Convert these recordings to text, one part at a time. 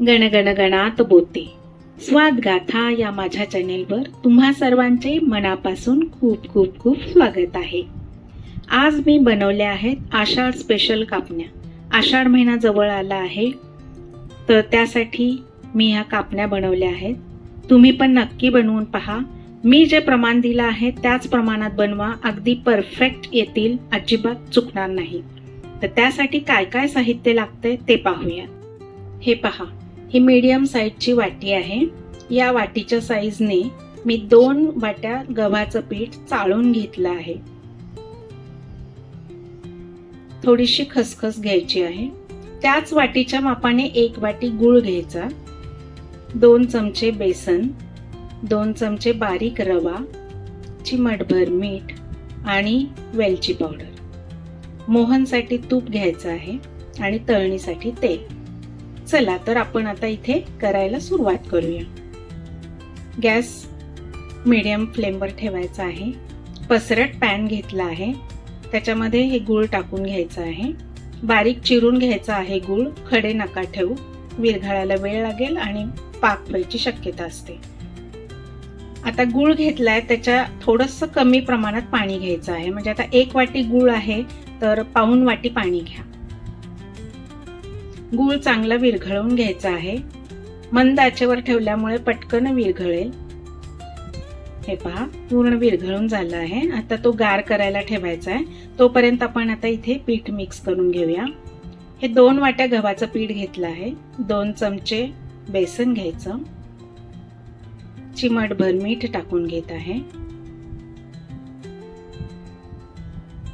गणगणगणात बोते स्वाद गाथा या माझ्या चॅनेलवर तुम्हा सर्वांचे मनापासून खूप खूप खूप स्वागत आहे. आज मी बनवल्या आहेत आषाढ स्पेशल कापण्या. आषाढ महिना जवळ आला आहे तर त्यासाठी मी ह्या कापण्या बनवल्या आहेत. तुम्ही पण नक्की बनवून पहा. मी जे प्रमाण दिलं आहे त्याच प्रमाणात बनवा. अगदी परफेक्ट येतील अजिबात चुकणार नाही. तर त्यासाठी काय काय साहित्य लागतंय ते पाहूया. हे पहा. ही मीडियम साईजची वाटी आहे. या वाटीच्या साईजने मी दोन वाट्या गव्हाचं पीठ चाळून घेतलं आहे. थोडीशी खसखस घ्यायची आहे. त्याच वाटीच्या मापाने एक वाटी गुळ घ्यायचा. दोन चमचे बेसन दोन चमचे बारीक रवा चिमटभर मीठ आणि वेलची पावडर मोहनसाठी तूप घ्यायचं आहे आणि तळणीसाठी तेल. चला तर आपण आता इथे करायला सुरुवात करूया. गॅस मीडियम फ्लेमवर ठेवायचा आहे. पसरट पॅन घेतला आहे. त्याच्यामध्ये हे गूळ टाकून घ्यायचं आहे. बारीक चिरून घ्यायचं आहे गूळ. खडे नका ठेवू. विरघळायला वेळ लागेल आणि पाक व्हायची शक्यता असते. आता गूळ घेतलाय त्याच्या थोडस कमी प्रमाणात पाणी घ्यायचं आहे. म्हणजे आता एक वाटी गूळ आहे तर पाऊन वाटी पाणी घ्या. गूळ चांगला विरघळवून घ्यायचा आहे. मंद आचेवर ठेवल्यामुळे पटकन विरघळेल. हे पहा पूर्ण विरघळून झालं आहे. आता तो गार करायला ठेवायचा आहे. तोपर्यंत आपण आता इथे पीठ मिक्स करून घेऊया. हे दोन वाट्या गव्हाचं पीठ घेतलं आहे. दोन चमचे बेसन घ्यायचं. चिमटभर मीठ टाकून घेत आहे.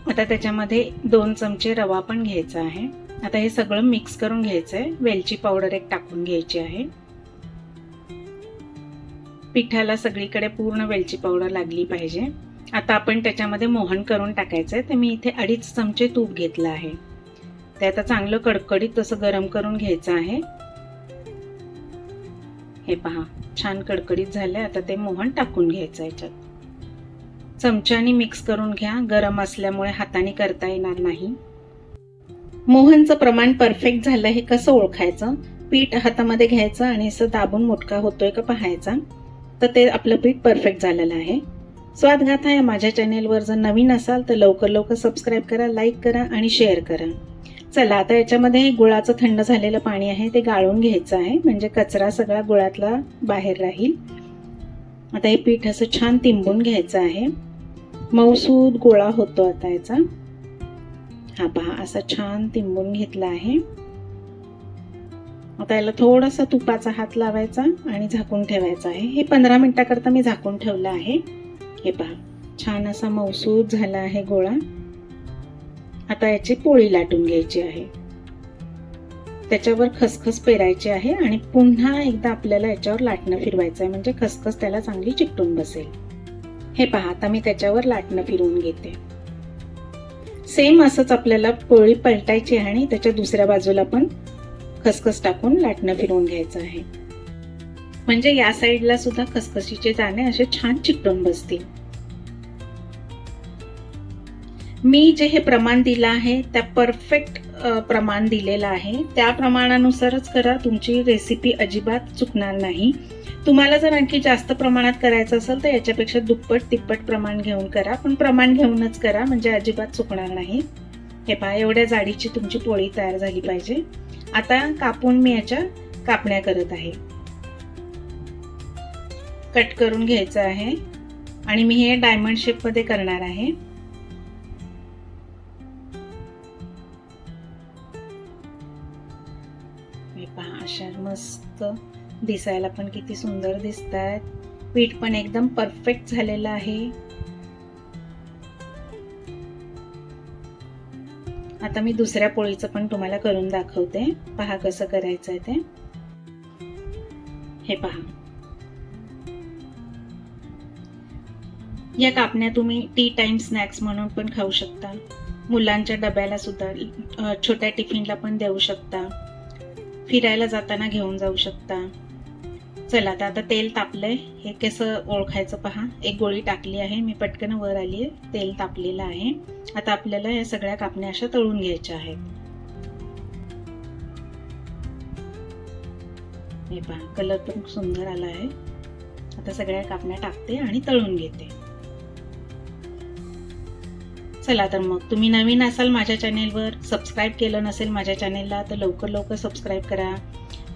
आता त्याच्यामध्ये दोन चमचे रवा पण घ्यायचा आहे. आता हे सगळं मिक्स करून घ्यायचं आहे वेलची पावडर एक टाकून घ्यायची आहे. पिठाला सगळीकडे पूर्ण वेलची पावडर लागली पाहिजे. आता आपण त्याच्यामध्ये मोहन करून टाकायचं आहे तर मी इथे अडीच चमचे तूप घेतलं आहे. ते आता चांगलं कडकडीत तसं गरम करून घ्यायचं आहे. हे पहा छान कडकडीत झालंय. आता ते मोहन टाकून घ्यायचं याच्यात. चमच्याने मिक्स करून घ्या. गरम असल्यामुळे हाताने करता येणार नाही. मोहनचं प्रमाण परफेक्ट झालं हे कसं ओळखायचं? पीठ हातामध्ये घ्यायचं आणि असं दाबून मोठका होतोय का पाहायचा? तर ते आपलं पीठ परफेक्ट झालेलं आहे. स्वादगाथा या माझ्या चॅनेलवर जर नवीन असाल तर लवकर लवकर सबस्क्राईब करा लाईक करा आणि शेअर करा. चला आता याच्यामध्ये गुळाचं थंड झालेलं पाणी आहे ते गाळून घ्यायचं आहे. म्हणजे कचरा सगळा गुळातला बाहेर राहील. आता हे पीठ असं छान तिंबून घ्यायचं आहे. मऊसूद गोळा होतो आता याचा. हा पहा असा छान तिंबून घेतला आहे. आता याला थोडासा तुपाचा हात लावायचा आणि झाकून ठेवायचा आहे. हे पंधरा मिनिटाकरता मी झाकून ठेवलं आहे. हे पहा छान असा मऊसूद झाला आहे गोळा. आता याची पोळी लाटून घ्यायची आहे. त्याच्यावर खसखस पेरायची आहे आणि पुन्हा एकदा आपल्याला याच्यावर लाटणं फिरवायचं आहे म्हणजे खसखस त्याला चांगली चिकटून बसेल. हे पहा आता मी त्याच्यावर लाटणं फिरवून घेते. सेम असंच आपल्याला पोळी पलटायची आहे आणि त्याच्या दुसऱ्या बाजूला पण खसखस टाकून लाटणं फिरवून घ्यायचं आहे. म्हणजे या साईडला सुद्धा खसखशीचे दाणे असे छान चिकटून बसतील. मी जे हे प्रमाण दिलं आहे त्या परफेक्ट प्रमाण दिलेलं आहे. त्या प्रमाणानुसारच करा. तुमची रेसिपी अजिबात चुकणार नाही. तुम्हाला जर आणखी जास्त प्रमाणात करायचं असेल तर याच्यापेक्षा दुप्पट तिप्पट प्रमाण घेऊन करा. पण प्रमाण घेऊनच करा. म्हणजे अजिबात चुकणार नाही. हे पहा एवढ्या जाडीची तुमची पोळी तयार झाली पाहिजे. आता कापून मी याच्या कापण्या करत आहे. कट करून घ्यायचं आहे. आणि मी हे डायमंड शेपमध्ये करणार आहे. अशा मस्त दिसायला पण किती सुंदर दिसत आहेत पीठ पण एकदम परफेक्ट झालेलं आहे. आता मी दुसऱ्या पोळीचं पण तुम्हाला करून दाखवते. पहा कसं करायचं आहे ते. हे पहा. या कापण्या तुम्ही टी टाइम स्नॅक्स म्हणून पण खाऊ शकता. मुलांच्या डब्याला सुद्धा छोट्या टिफिनला पण देऊ शकता. फिरायला जाताना घेऊन जाऊ शकता. चला तर आता तेल तापलंय. हे कसं ओळखायचं पहा. एक गोळी टाकली आहे. मी पटकन वर आली आहे तेल तापलेलं आहे. आता आपल्याला या सगळ्या कापण्या अशा तळून घ्यायच्या आहेत. हे पहा कलर पण खूप सुंदर आला आहे आता सगळ्या कापण्या टाकते आणि तळून घेते. चला तर मग तुम्ही नवीन असाल माझ्या चॅनेलवर सबस्क्राईब केलं नसेल माझ्या चॅनेलला तर लवकर लवकर सबस्क्राईब करा.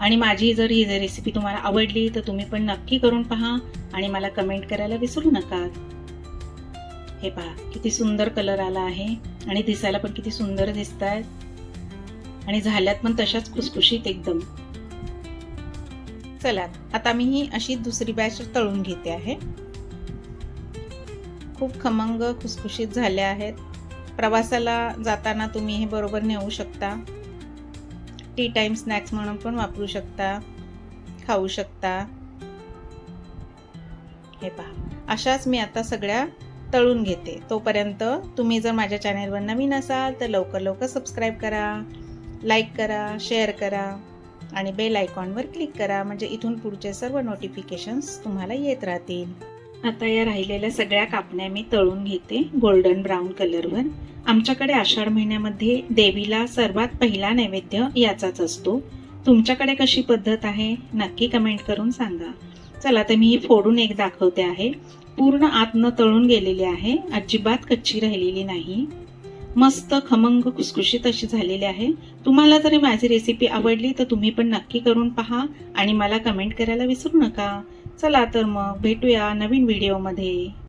आणि माझी जर ही रेसिपी तुम्हाला आवडली तर तुम्ही पण नक्की करून पहा आणि मला कमेंट करायला विसरू नका. हे पहा किती सुंदर कलर आला आहे आणि दिसायला पण किती सुंदर दिसत आहेत आणि झाल्यात पण तशाच खुसखुशीत एकदम. चला आता मी ही अशी दुसरी बॅच तळून घेते आहे. खूप खमंग खुसखुशीत झाल्या आहेत. प्रवासाला जाताना तुम्ही हे बरोबर नेऊ शकता. टी टाईम स्नॅक्स म्हणून पण वापरू शकता. खाऊ शकता. हे पहा. अशाच मी आता सगळ्या तळून घेते. तोपर्यंत तुम्ही जर माझ्या चॅनेलवर नवीन असाल तर लवकर लवकर सबस्क्राईब करा लाईक करा शेअर करा आणि बेल आयकॉनवर क्लिक करा. म्हणजे इथून पुढचे सर्व नोटिफिकेशन्स तुम्हाला येत राहतील. आता या राहिलेल्या सगळ्या कापण्या मी तळून घेते गोल्डन ब्राऊन कलरवर. आमच्याकडे आषाढ महिन्यामध्ये देवीला सर्वात पहिला नैवेद्य याचाच असतो. तुमच्याकडे कशी पद्धत आहे? नक्की कमेंट करून सांगा. चला तर मी ही फोडून एक दाखवते आहे. पूर्ण आतनं तळून गेलेली आहे. अजिबात कच्ची राहिलेली नाही. मस्त खमंग खुसखुशीत अशी झालेली आहे. तुम्हाला जरी माझी रेसिपी आवडली तर तुम्ही पण नक्की करून पहा आणि मला कमेंट करायला विसरू नका. चला तर मग भेटूया नवीन व्हिडिओमध्ये.